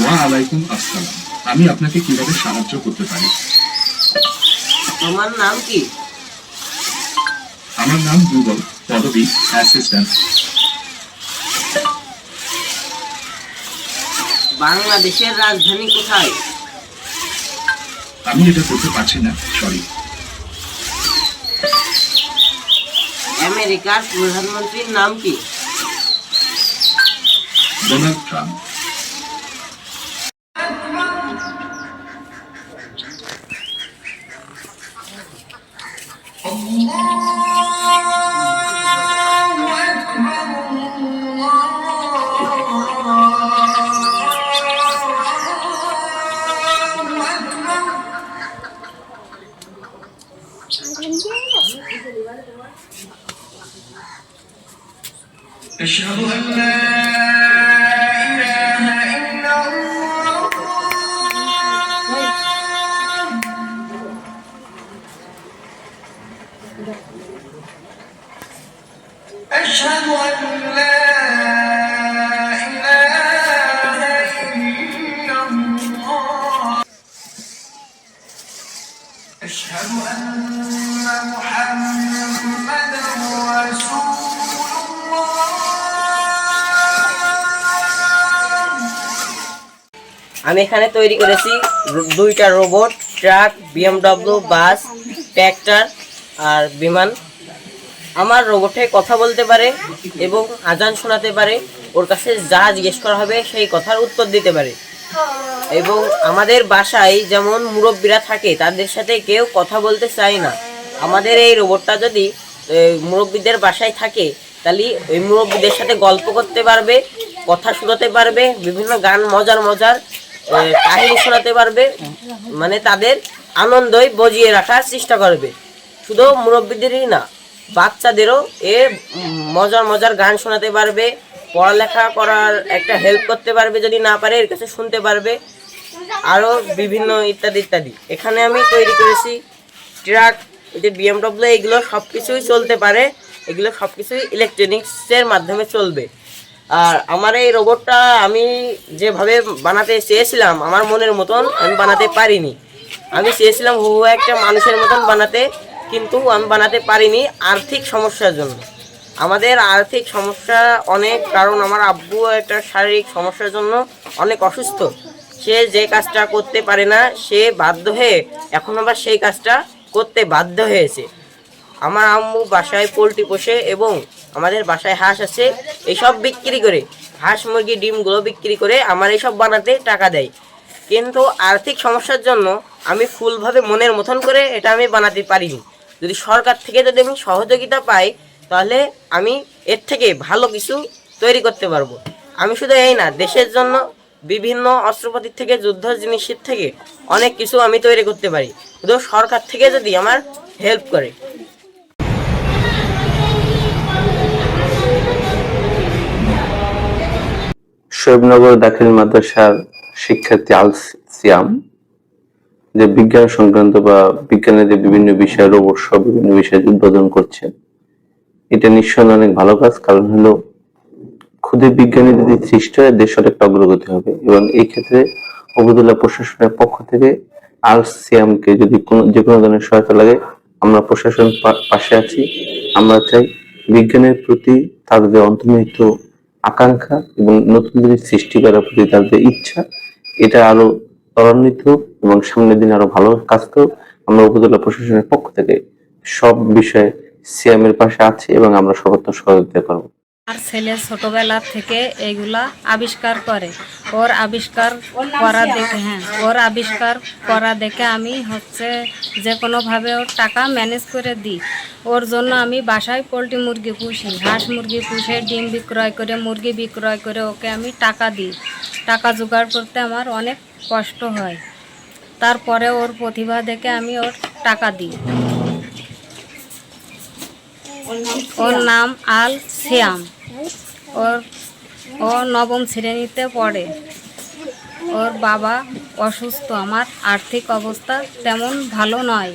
ওয়া আলাইকুম আসসালাম। আমি আপনাকে কীভাবে সাহায্য করতে পারি? তোমার নাম কি? আমার নাম গুগল পদবী অ্যাসিস্ট্যান্ট বাংলাদেশের রাজধানী কোথায়? আমি এটা করতে পারছি না সরি আমেরিকার প্রধানমন্ত্রীর নাম কি? Donald Trump. أشهد أن لا إله إلا الله. أشهد أن لا أشهد أن محمدا رسول আমি এখানে তৈরি করেছি দুইটা robot, truck, BMW, bus, tractor আর বিমান। আমার রোবটে কথা বলতে পারে এবং আজান শোনাতে পারে, ওর কাছে যা জিজ্ঞেস করা হবে সেই কথার উত্তর দিতে পারে। এবং আমাদের বাসায় যেমন মুরব্বীরা থাকে, তাদের সাথে কেউ কথা বলতে চায় না। আমাদের এই রোবটটা যদি মুরব্বীদের বাসায় থাকে, তাহলে ওই মুরব্বীদের সাথে গল্প করতে পারবে, কথা শোনাতে পারবে, বিভিন্ন গান মজার মজার কাহিনী শোনাতে পারবে মানে তাদের আনন্দই বজিয়ে রাখার চেষ্টা করবে। শুধু মুরব্বীদেরই না, বাচ্চাদেরও এ মজার মজার গান শোনাতে পারবে, পড়ালেখা করার একটা হেল্প করতে পারবে যদি না পারে, এর কাছে শুনতে পারবে। আরও বিভিন্ন ইত্যাদি ইত্যাদি। এখানে আমি তৈরি করেছি ট্রাক যে বিএমডব্লিউ এগুলো সব কিছুই চলতে পারে। এগুলো সব কিছুই ইলেকট্রনিক্সের মাধ্যমে চলবে। আর আমার এই রোবটটা আমি যেভাবে বানাতে চেয়েছিলাম, আমার মনের মতন আমি বানাতে পারিনি। আমি চেয়েছিলাম হু একটা মানুষের মতন বানাতে, কিন্তু আমি বানাতে পারিনি আর্থিক সমস্যার জন্য। আমাদের আর্থিক সমস্যা অনেক, কারণ আমার আব্বু একটা শারীরিক সমস্যার জন্য অনেক অসুস্থ। সে যে কাজটা করতে পারে না, সে বাধ্য হয়ে এখন আবার সেই কাজটা করতে বাধ্য হয়েছে। আমার আম্মু বাসায় পোলট্রি পোষে এবং আমাদের বাসায় হাঁস আছে এইসব বিক্রি করে, হাঁস, মুরগি, ডিমগুলো বিক্রি করে আমার এইসব বানাতে টাকা দেয়। কিন্তু আর্থিক সমস্যার জন্য আমি ফুলভাবে মনের মতন করে এটা আমি বানাতে পারিনি। যদি সরকার থেকে যদি আমি সহযোগিতা পাই, তাহলে আমি এর থেকে ভালো কিছু তৈরি করতে পারব। আমি শুধু এই না, দেশের জন্য বিভিন্ন অস্ত্রপাতির থেকে যুদ্ধ জিনিসের থেকে অনেক কিছু আমি তৈরি করতে পারি। শুধু সরকার থেকে যদি আমার হেল্প করে। শোয়েবনগর দাখিল মাদ্রাসার শিক্ষার্থী আল সিয়াম যে বিজ্ঞান সংক্রান্ত বা বিজ্ঞানের যে বিভিন্ন বিষয় রোবট সব বিভিন্ন বিষয় উদ্বোধন করছে এটা নিশ্চয়ই অনেক ভালো কাজ। কারণ হলো, ক্ষুদে বিজ্ঞানী যদি সৃষ্টি হয় দেশের একটা অগ্রগতি হবে। এবং এই ক্ষেত্রে উপজেলা প্রশাসনের পক্ষ থেকে আল সিয়ামকে যদি কোনো, যে কোনো ধরনের সহায়তা লাগে, আমরা প্রশাসন পাশে আছি। আমরা চাই বিজ্ঞানের প্রতি তাদের অন্তর্নিহিত আকাঙ্ক্ষা এবং নতুন জিনিস সৃষ্টি করার প্রতি তাদের ইচ্ছা, এটা আরও ত্বরান্বিত এবং সামনের দিন আরও ভালো কাজ তো আমরা উপজেলা প্রশাসনের পক্ষ থেকে সব বিষয়ে সিএমের পাশে আছি এবং আমরা সর্বোত্তম সহযোগিতা করব। আর ছেলে ছোটবেলা থেকে এগুলা আবিষ্কার করে। ওর আবিষ্কার করা দেখে হ্যাঁ ওর আবিষ্কার করা দেখে আমি হচ্ছে যে কোনোভাবে ওর টাকা ম্যানেজ করে দিই। ওর জন্য আমি বাসায় পোলট্রি মুরগি পুষি হাঁস মুরগি পুষে ডিম বিক্রয় করে মুরগি বিক্রয় করে ওকে আমি টাকা দিই। টাকা জোগাড় করতে আমার অনেক কষ্ট হয়। তারপরে ওর প্রতিভা দেখে আমি ওর টাকা দিই। ওর নাম আল সিয়াম ওর ও নবম শ্রেণীতে পড়ে। ওর বাবা অসুস্থ আমার আর্থিক অবস্থা তেমন ভালো নয়।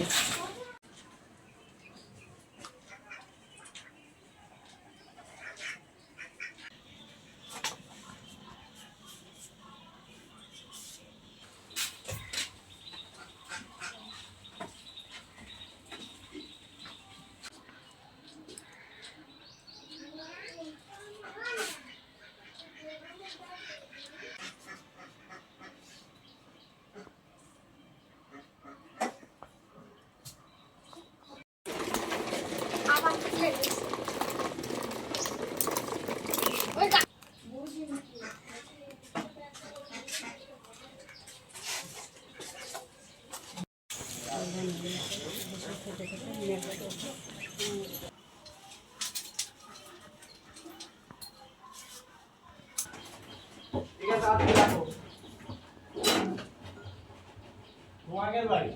আগের বাড়ি